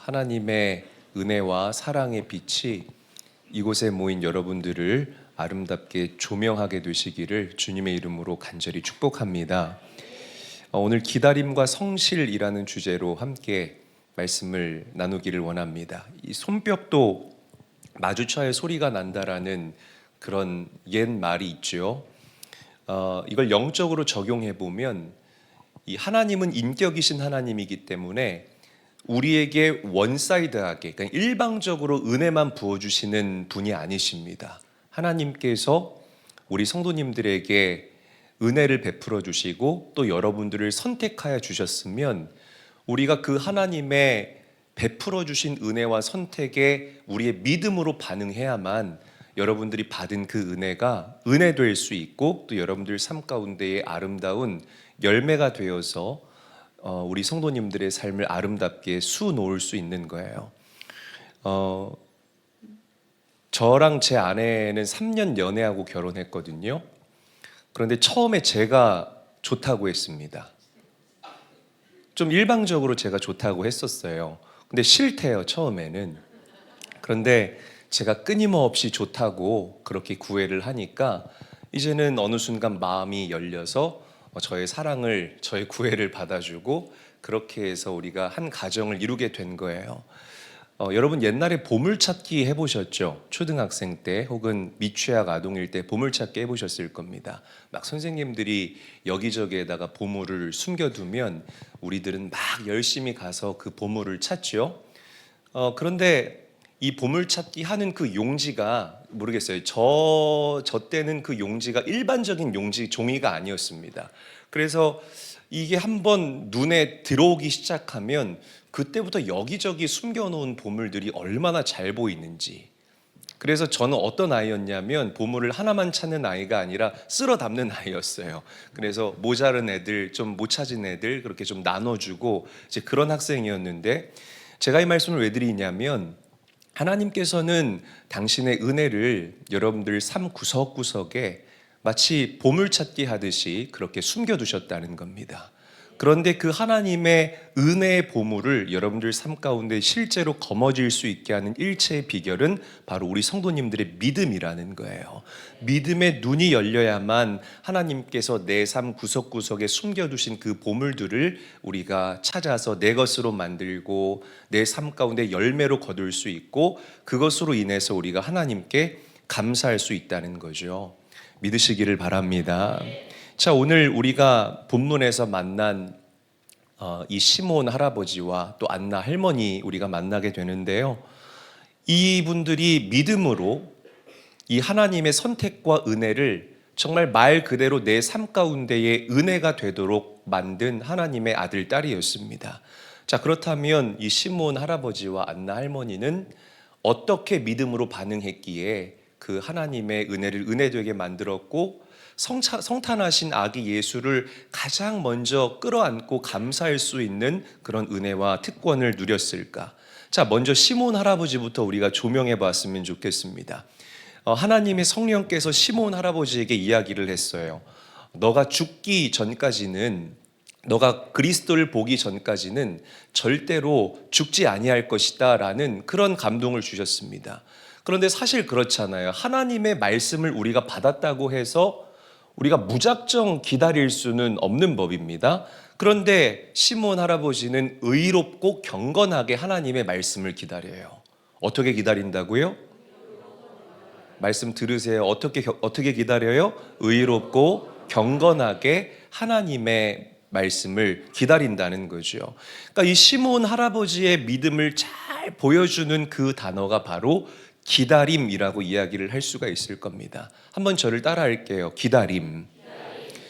하나님의 은혜와 사랑의 빛이 이곳에 모인 여러분들을 아름답게 조명하게 되시기를 주님의 이름으로 간절히 축복합니다. 어, 오늘 기다림과 성실이라는 주제로 함께 말씀을 나누기를 원합니다. 이 손뼉도 마주쳐야 소리가 난다라는 그런 옛 말이 있죠. 어, 이걸 영적으로 적용해 보면 이 하나님은 인격이신 하나님이기 때문에 우리에게 원사이드하게 그러니까 일방적으로 은혜만 부어 주시는 분이 아니십니다. 하나님께서 우리 성도님들에게 은혜를 베풀어 주시고 또 여러분들을 선택하여 주셨으면 우리가 그 하나님의 베풀어 주신 은혜와 선택에 우리의 믿음으로 반응해야만 여러분들이 받은 그 은혜가 은혜 될 수 있고 또 여러분들 삶 가운데의 아름다운 열매가 되어서 어, 우리 성도님들의 삶을 아름답게 수놓을 수 있는 거예요. 어, 저랑 제 아내는 3년 연애하고 결혼했거든요. 그런데 처음에 제가 좋다고 했습니다. 좀 일방적으로 제가 좋다고 했었어요. 근데 싫대요, 처음에는. 그런데 제가 끊임없이 좋다고 그렇게 구애를 하니까 이제는 어느 순간 마음이 열려서 어, 저의 사랑을, 저의 구애를 받아주고 그렇게 해서 우리가 한 가정을 이루게 된 거예요. 어, 여러분 옛날에 보물찾기 해보셨죠? 초등학생 때 혹은 미취학 아동일 때 보물찾기 해보셨을 겁니다. 막 선생님들이 여기저기에다가 보물을 숨겨두면 우리들은 막 열심히 가서 그 보물을 찾죠. 어, 그런데 이 보물찾기 하는 그 용지가 모르겠어요. 저, 저 때는 그 용지가 일반적인 용지 종이가 아니었습니다. 그래서 이게 한번 눈에 들어오기 시작하면 그때부터 여기저기 숨겨놓은 보물들이 얼마나 잘 보이는지. 그래서 저는 어떤 아이였냐면 보물을 하나만 찾는 아이가 아니라 쓸어 담는 아이였어요. 그래서 모자른 애들, 좀 못 찾은 애들 그렇게 좀 나눠주고 이제 그런 학생이었는데 제가 이 말씀을 왜 드리냐면 하나님께서는 당신의 은혜를 여러분들 삶 구석구석에 마치 보물찾기 하듯이 그렇게 숨겨두셨다는 겁니다. 그런데 그 하나님의 은혜의 보물을 여러분들 삶 가운데 실제로 거머쥘 수 있게 하는 일체의 비결은 바로 우리 성도님들의 믿음이라는 거예요. 믿음의 눈이 열려야만 하나님께서 내 삶 구석구석에 숨겨두신 그 보물들을 우리가 찾아서 내 것으로 만들고 내 삶 가운데 열매로 거둘 수 있고 그것으로 인해서 우리가 하나님께 감사할 수 있다는 거죠. 믿으시기를 바랍니다. 자, 오늘 우리가 본문에서 만난 어, 이 시몬 할아버지와 또 안나 할머니 우리가 만나게 되는데요. 이분들이 믿음으로 이 하나님의 선택과 은혜를 정말 말 그대로 내 삶 가운데의 은혜가 되도록 만든 하나님의 아들 딸이었습니다. 자, 그렇다면 이 시몬 할아버지와 안나 할머니는 어떻게 믿음으로 반응했기에 그 하나님의 은혜를 은혜되게 만들었고 성차, 성탄하신 아기 예수를 가장 먼저 끌어안고 감사할 수 있는 그런 은혜와 특권을 누렸을까? 자, 먼저 시몬 할아버지부터 우리가 조명해 봤으면 좋겠습니다. 어, 하나님의 성령께서 시몬 할아버지에게 이야기를 했어요. 너가 죽기 전까지는 너가 그리스도를 보기 전까지는 절대로 죽지 아니할 것이다라는 그런 감동을 주셨습니다. 그런데 사실 그렇잖아요. 하나님의 말씀을 우리가 받았다고 해서 우리가 무작정 기다릴 수는 없는 법입니다. 그런데 시몬 할아버지는 의롭고 경건하게 하나님의 말씀을 기다려요. 어떻게 기다린다고요? 말씀 들으세요. 어떻게 어떻게 기다려요? 의롭고 경건하게 하나님의 말씀을 기다린다는 거죠. 그러니까 이 시몬 할아버지의 믿음을 잘 보여주는 그 단어가 바로 기다림이라고 이야기를 할 수가 있을 겁니다. 한번 저를 따라 할게요. 기다림.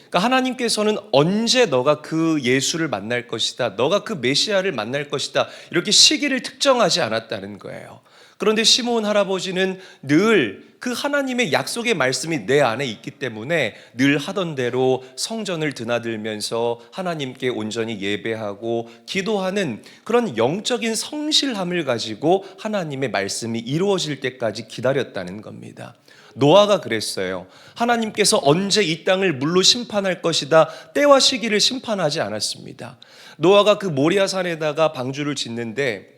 그러니까 하나님께서는 언제 너가 그 예수를 만날 것이다. 너가 그 메시아를 만날 것이다. 이렇게 시기를 특정하지 않았다는 거예요. 그런데 시몬 할아버지는 늘 그 하나님의 약속의 말씀이 내 안에 있기 때문에 늘 하던 대로 성전을 드나들면서 하나님께 온전히 예배하고 기도하는 그런 영적인 성실함을 가지고 하나님의 말씀이 이루어질 때까지 기다렸다는 겁니다. 노아가 그랬어요. 하나님께서 언제 이 땅을 물로 심판할 것이다. 때와 시기를 심판하지 않았습니다. 노아가 그 모리아산에다가 방주를 짓는데 아,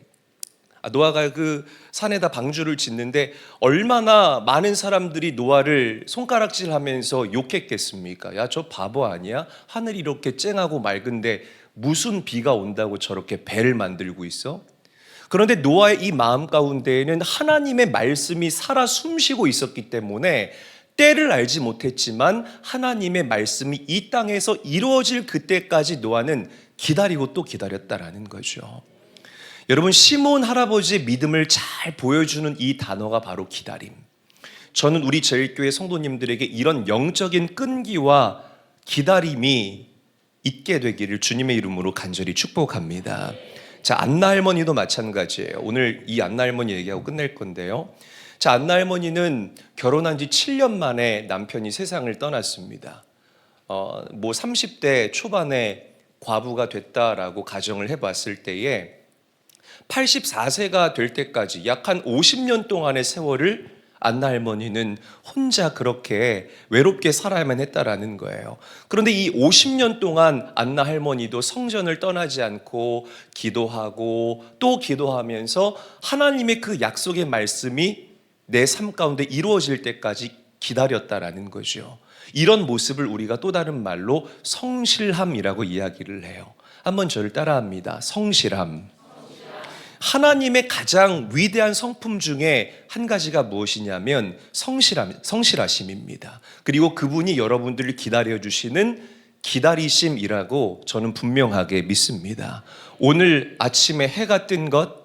노아가 그 산에다 방주를 짓는데 얼마나 많은 사람들이 노아를 손가락질하면서 욕했겠습니까? 야, 저 바보 아니야? 하늘이 이렇게 쨍하고 맑은데 무슨 비가 온다고 저렇게 배를 만들고 있어? 그런데 노아의 이 마음 가운데에는 하나님의 말씀이 살아 숨쉬고 있었기 때문에 때를 알지 못했지만 하나님의 말씀이 이 땅에서 이루어질 그때까지 노아는 기다리고 또 기다렸다라는 거죠. 여러분 시몬 할아버지의 믿음을 잘 보여주는 이 단어가 바로 기다림. 저는 우리 제일교회 성도님들에게 이런 영적인 끈기와 기다림이 있게 되기를 주님의 이름으로 간절히 축복합니다. 자, 안나 할머니도 마찬가지예요. 오늘 이 안나 할머니 얘기하고 끝낼 건데요. 자, 안나 할머니는 결혼한 지 7년 만에 남편이 세상을 떠났습니다. 어, 뭐 30대 초반에 과부가 됐다라고 가정을 해봤을 때에 84세가 될 때까지 약 한 50년 동안의 세월을 안나 할머니는 혼자 그렇게 외롭게 살아야만 했다라는 거예요. 그런데 이 50년 동안 안나 할머니도 성전을 떠나지 않고 기도하고 또 기도하면서 하나님의 그 약속의 말씀이 내 삶 가운데 이루어질 때까지 기다렸다라는 거죠. 이런 모습을 우리가 또 다른 말로 성실함이라고 이야기를 해요. 한번 저를 따라합니다. 성실함. 하나님의 가장 위대한 성품 중에 한 가지가 무엇이냐면 성실함, 성실하심입니다. 그리고 그분이 여러분들을 기다려 주시는 기다리심이라고 저는 분명하게 믿습니다. 오늘 아침에 해가 뜬 것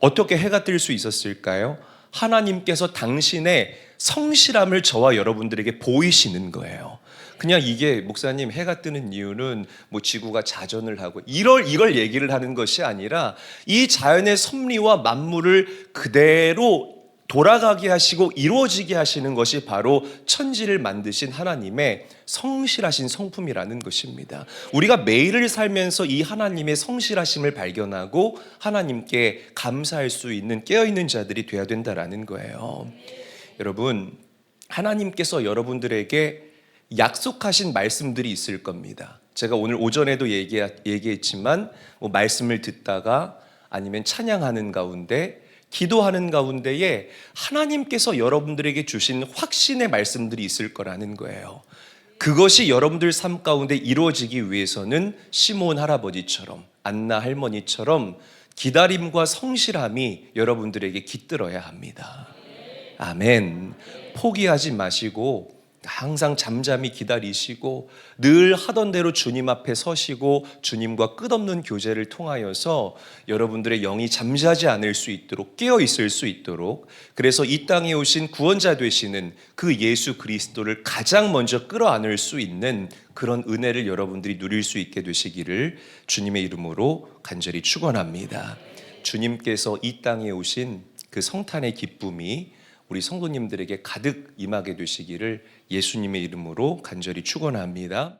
어떻게 해가 뜰 수 있었을까요? 하나님께서 당신의 성실함을 저와 여러분들에게 보이시는 거예요. 그냥 이게 목사님 해가 뜨는 이유는 뭐 지구가 자전을 하고 이럴 이걸 얘기를 하는 것이 아니라 이 자연의 섭리와 만물을 그대로 돌아가게 하시고 이루어지게 하시는 것이 바로 천지를 만드신 하나님의 성실하신 성품이라는 것입니다. 우리가 매일을 살면서 이 하나님의 성실하심을 발견하고 하나님께 감사할 수 있는 깨어있는 자들이 되어야 된다라는 거예요. 여러분, 하나님께서 여러분들에게 약속하신 말씀들이 있을 겁니다. 제가 오늘 오전에도 얘기, 얘기했지만 뭐 말씀을 듣다가 아니면 찬양하는 가운데 기도하는 가운데에 하나님께서 여러분들에게 주신 확신의 말씀들이 있을 거라는 거예요. 그것이 여러분들 삶 가운데 이루어지기 위해서는 시몬 할아버지처럼 안나 할머니처럼 기다림과 성실함이 여러분들에게 깃들어야 합니다. 아멘. 포기하지 마시고 항상 잠잠히 기다리시고 늘 하던 대로 주님 앞에 서시고 주님과 끝없는 교제를 통하여서 여러분들의 영이 잠자지 않을 수 있도록 깨어 있을 수 있도록 그래서 이 땅에 오신 구원자 되시는 그 예수 그리스도를 가장 먼저 끌어안을 수 있는 그런 은혜를 여러분들이 누릴 수 있게 되시기를 주님의 이름으로 간절히 축원합니다. 주님께서 이 땅에 오신 그 성탄의 기쁨이 우리 성도님들에게 가득 임하게 되시기를 예수님의 이름으로 간절히 축원합니다.